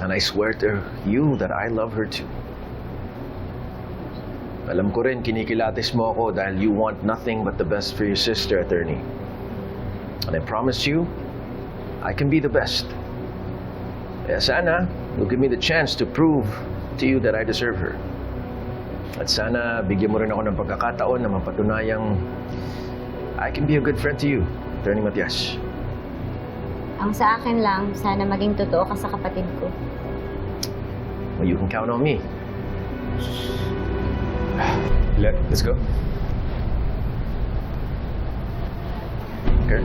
And I swear to you that I love her too. Alam ko rin, kinikilatis mo ako dahil you want nothing but the best for your sister, attorney. And I promise you, I can be the best. Kaya sana, you'll give me the chance to prove to you that I deserve her. At sana, bigyan mo rin ako ng pagkakataon na mapatunayang I can be a good friend to you, Attorney Matias. Ang sa akin lang, sana maging totoo ka sa kapatid ko. Well, you can count on me. Let, let's go. Kurt?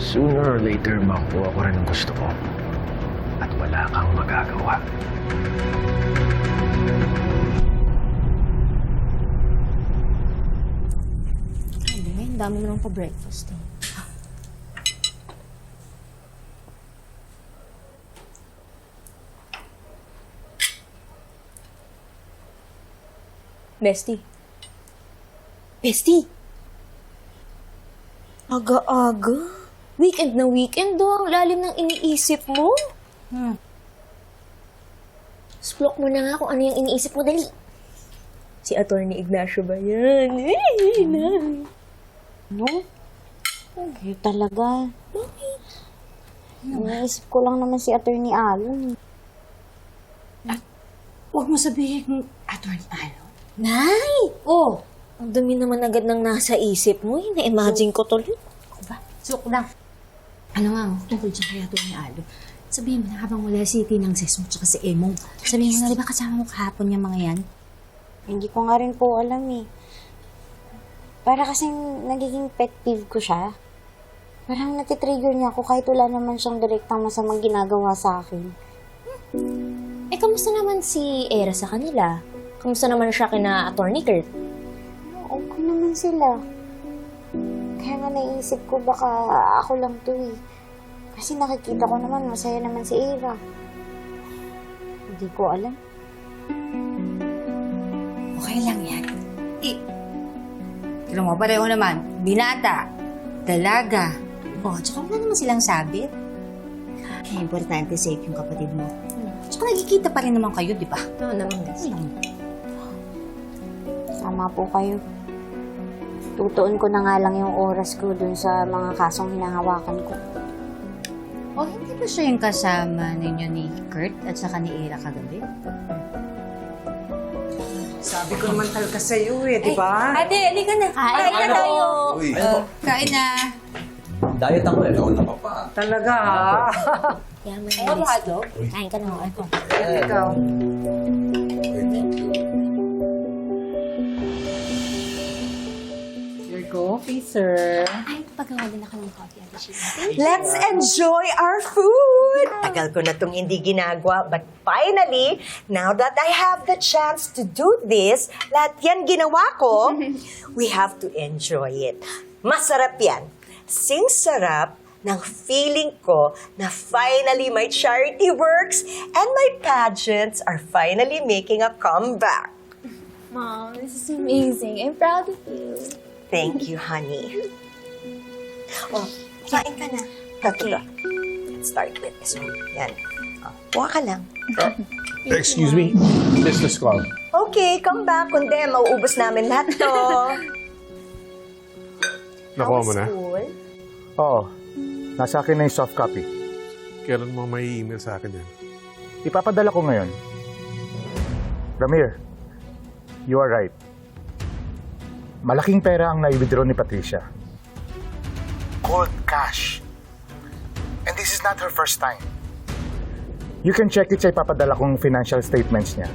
Sooner or later, makukuha ko rin ang gusto ko. At wala kang magagawa. Dami mo nang pa-breakfast eh. Bestie. Bestie! Aga-aga. Weekend na weekend do. Ang lalim ng iniisip mo. Hmm. Splok mo na nga kung ano yung iniisip mo. Dali. Si Attorney Ignacio ba yan? No? Okay talaga. Bakit? Naisip ko lang naman si Attorney Allen. Huwag mo sabihin, Attorney Alo. Nay! Oh! Ang dami naman agad ng nasa isip mo. eh. Na-imagine ko tuloy. Ako ba? Joke lang. Ano nga, tungkol dyan kay Attorney Alo. Sabihin mo na habang wala si Tinang Ses mo tsaka si Emong. Sabihin mo na, di ba kasama mo kahapon yung mga yan? Hindi ko nga rin po alam eh. Para kasing nagiging pet peeve ko siya. Parang natitrigger niya ako kahit wala naman siyang direktang masamang ginagawa sa akin. Eh, kamusta naman si Era sa kanila? Kamusta naman siya kina Attorney Kurt? Okay naman sila. Kaya nga naisip ko baka ako lang to eh. Kasi nakikita ko naman masaya naman si Ira. Hindi ko alam. Okay lang yan. Eh, tignan mo, pareho naman. Binata, dalaga. Oh, tsaka wala naman silang sabit. Eh, importante safe yung kapatid mo. Tsaka nagkikita pa rin naman kayo, di ba? Oo naman, Bestie. Tama po kayo. Tutuon ko na nga lang yung oras ko dun sa mga kasong hinahawakan ko. Oh, hindi ba siya yung kasama ninyo ni Kurt at saka ni Ira kagabi? Sabi ko naman talaga sa iyo eh, di ba? Ate, halika na. Kain na tayo. Uy, Kain na. diet ako eh. Ikaw na pa pa. Talaga ha? Yaman Ay, avocado? Kain ka na. Ako. Ikaw. Your coffee, sir. Ay, pagawa din ako ng coffee. Let's enjoy our food! Tagal ko na itong hindi ginagawa, but finally, now that I have the chance to do this, lahat yan ginawa ko, we have to enjoy it. Masarap yan. Sing sarap ng feeling ko na finally my charity works and my pageants are finally making a comeback. Mom, this is amazing. I'm proud of you. Thank you, honey. Oh, kain ka na. Okay. Let's start with this one. Yan. Oh, kuha ka lang. Excuse me, business call. Okay, come back. Kundi, mauubos namin lahat to. Nakuha mo na? school? Oo. Nasa akin na yung soft copy. Kailan mo may email sa akin yan? Ipapadala ko ngayon. Ramir, you are right. Malaking pera ang nai-withdraw ni Patricia. Cold cash. Not her first time. You can check it sa ipapadala kong financial statements niya.